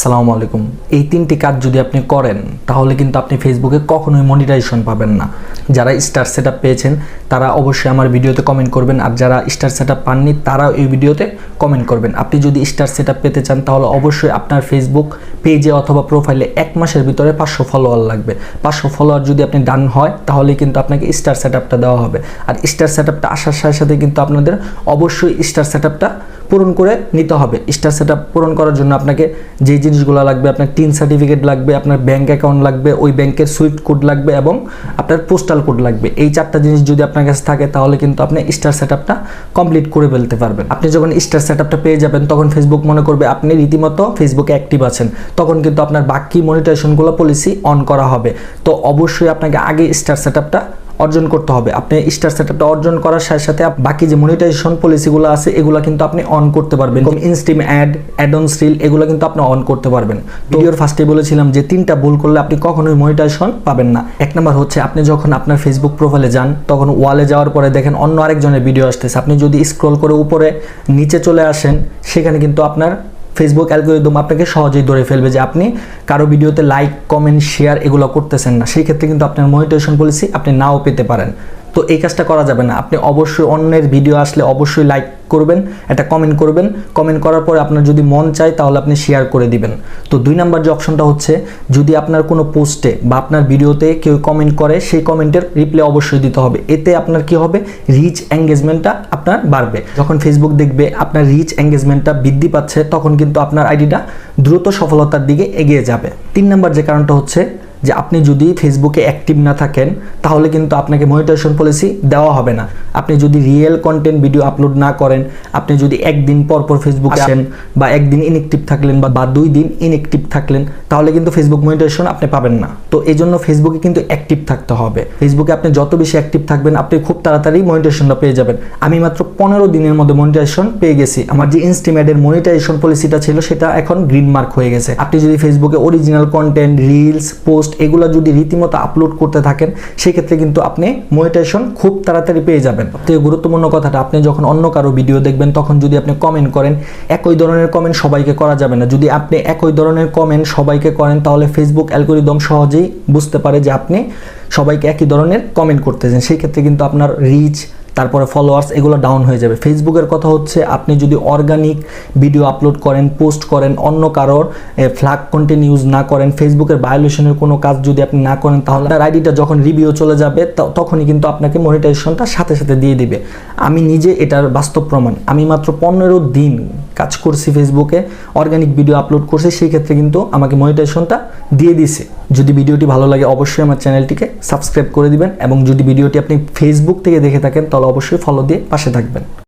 সালামু আলাইকুম। এই তিনটি কাজ যদি আপনি করেন, তাহলে কিন্তু আপনি ফেসবুকে কখনোই মনিটাইজেশন পাবেন না। যারা স্টার সেট পেয়েছেন, তারা অবশ্যই আমার ভিডিওতে কমেন্ট করবেন। আর যারা স্টার সেট পাননি, তারাও এই ভিডিওতে কমেন্ট করবেন। আপনি যদি স্টার সেট পেতে চান, তাহলে অবশ্যই আপনার ফেসবুক পেজে অথবা প্রোফাইলে এক মাসের ভিতরে পাঁচশো ফলোয়ার লাগবে। পাঁচশো ফলোয়ার যদি আপনি ডান হয়, তাহলে কিন্তু আপনাকে স্টার সেট দেওয়া হবে। আর স্টার সেট আসার সাথে সাথে কিন্তু আপনাদের অবশ্যই স্টার সেট পূরণ করে নিতে হবে। স্টার সেট পূরণ করার জন্য আপনাকে যেই জিনিসগুলো লাগবে, আপনার টিন সার্টিফিকেট লাগবে, আপনার ব্যাঙ্ক অ্যাকাউন্ট লাগবে, ওই ব্যাংকের সুইফট কোড লাগবে এবং আপনার পোস্টাল কোড লাগবে। এই চারটা জিনিস যদি আপনার কাছে থাকে, তাহলে কিন্তু আপনি স্টার সেট কমপ্লিট করে ফেলতে পারবেন। আপনি যখন স্টার সেট পেয়ে যাবেন, তখন ফেসবুক মনে করবে, আপনি রীতিমতো ফেসবুকে অ্যাক্টিভ আছেন। তখন কিন্তু আপনার বাকি মনিটাইজেশনগুলো পলিসি অন করা হবে। তো অবশ্যই আপনাকে আগে স্টার সেট অর্জন করতে হবে। আপনি স্টার সেটআপটা অর্জন করার সাথে সাথে বাকি যে মনিটাইজেশন পলিসিগুলো আছে এগুলো কিন্তু আপনি অন করতে পারবেন। Instream ad ad on still এগুলো কিন্তু আপনি অন করতে পারবেন। ভিডিওর ফার্স্টে বলেছিলাম যে তিনটা ভুল করলে আপনি কখনোই মনিটাইজেশন পাবেন না। এক নম্বর হচ্ছে আপনি যখন আপনার ফেসবুক প্রোফাইলে যান তখন ওয়ালে যাওয়ার পরে দেখেন অন্য আরেকজনের ভিডিও আসতেছে। আপনি যদি স্ক্রল করে উপরে নিচে চলে আসেন সেখানে কিন্তু আপনার ফেসবুক অ্যালগোরিদম আপনাকে সহজেই ধরে ফেলবে যে আপনি কারও ভিডিওতে লাইক কমেন্ট শেয়ার এগুলো করতেছেন না। সেই ক্ষেত্রে কিন্তু আপনার মনিটেশন পলিসি আপনি নাও পেতে পারেন। তো এই কাজটা করা যাবে না। আপনি অবশ্যই অন্যের ভিডিও আসলে অবশ্যই লাইক করবেন, একটা কমেন্ট করবেন। কমেন্ট করার পরে আপনার যদি মন চায় তাহলে আপনি শেয়ার করে দিবেন। তো দুই নাম্বার যে অপশনটা হচ্ছে, যদি আপনার কোনো পোস্টে বা আপনার ভিডিওতে কেউ কমেন্ট করে, সেই কমেন্টের রিপ্লে অবশ্যই দিতে হবে। এতে আপনার কি হবে? রিচ এঙ্গেজমেন্টটা আপনার বাড়বে। যখন ফেসবুক দেখবে আপনার রিচ এঙ্গেজমেন্টটা বৃদ্ধি পাচ্ছে, তখন কিন্তু আপনার আইডিটা দ্রুত সফলতার দিকে এগিয়ে যাবে। তিন নাম্বার যে কারণটা হচ্ছে যে আপনি যদি ফেসবুকে অ্যাক্টিভ না থাকেন, তাহলে কিন্তু আপনাকে মনিটাইজেশন পলিসি দেওয়া হবে না। আপনি যদি রিয়েল কন্টেন্ট ভিডিও আপলোড না করেন আপনি যদি একদিন পর পর ফেসবুকে আসেন। বা একদিন ইনএক্টিভ থাকলেন বা বা দুই দিন ইনএক্টিভ থাকলেন তাহলে কিন্তু ফেসবুক মনিটাইজেশন আপনি পাবেন না। তো এই জন্য ফেসবুকে কিন্তু অ্যাক্টিভ থাকতে হবে। ফেসবুকে আপনি যত বেশি অ্যাক্টিভ থাকবেন আপনি খুব তাড়াতাড়ি মনিটাইজেশনটা পেয়ে যাবেন। আমি মাত্র পনেরো দিনের মধ্যে মনিটাইজেশন পেয়ে গেছি। আমার যে ইনস্টিমেটের মনিটাইজেশন পলিসিটা ছিল সেটা এখন গ্রিন মার্ক হয়ে গেছে। আপনি যদি ফেসবুকে অরিজিনাল কন্টেন্ট রিলস পোস্ট এগুলো যদি রীতিমতো আপলোড করতে থাকেন সেক্ষেত্রে কিন্তু আপনি মনিটাইজেশন খুব তাড়াতাড়ি পেয়ে যাবেন। সবথেকে গুরুত্বপূর্ণ কথাটা, আপনি যখন অন্য কারও ভিডিও দেখবেন, তখন যদি আপনি কমেন্ট করেন, একই ধরনের কমেন্ট সবাইকে করা যাবে না। যদি আপনি একই ধরনের কমেন্ট সবাইকে করেন, তাহলে ফেসবুক অ্যালগোরিদম সহজেই বুঝতে পারে যে আপনি সবাইকে একই ধরনের কমেন্ট করতেছেন। সেই ক্ষেত্রে কিন্তু আপনার রিচ তারপরে ফলোয়ার্স এগুলো ডাউন হয়ে যাবে। ফেসবুকের কথা হচ্ছে, আপনি যদি অর্গানিক ভিডিও আপলোড করেন পোস্ট করেন, অন্য কারোর ফ্ল্যাগ কন্টেন্ট ইউজ না করেন ফেসবুকের ভায়োলেশনের কোনো কাজ যদি আপনি না করেন, তাহলে তার আইডিটা যখন রিভিউ চলে যাবে তখনই কিন্তু আপনাকে মনিটাইজেশনটা সাথে সাথে দিয়ে দিবে। আমি নিজে এটার বাস্তব প্রমাণ। আমি মাত্র পনেরো দিন কাজ করছি ফেসবুকে অর্গানিক ভিডিও আপলোড করছি, সেই ক্ষেত্রে কিন্তু আমাকে মনিটাইজেশনটা দিয়ে দিছে যদি ভিডিওটি ভালো লাগে, অবশ্যই আমার চ্যানেলটিকে সাবস্ক্রাইব করে দিবেন এবং যদি ভিডিওটি আপনি ফেসবুক থেকে দেখে থাকেন, তাহলে অবশ্যই ফলো দিয়ে পাশে থাকবেন।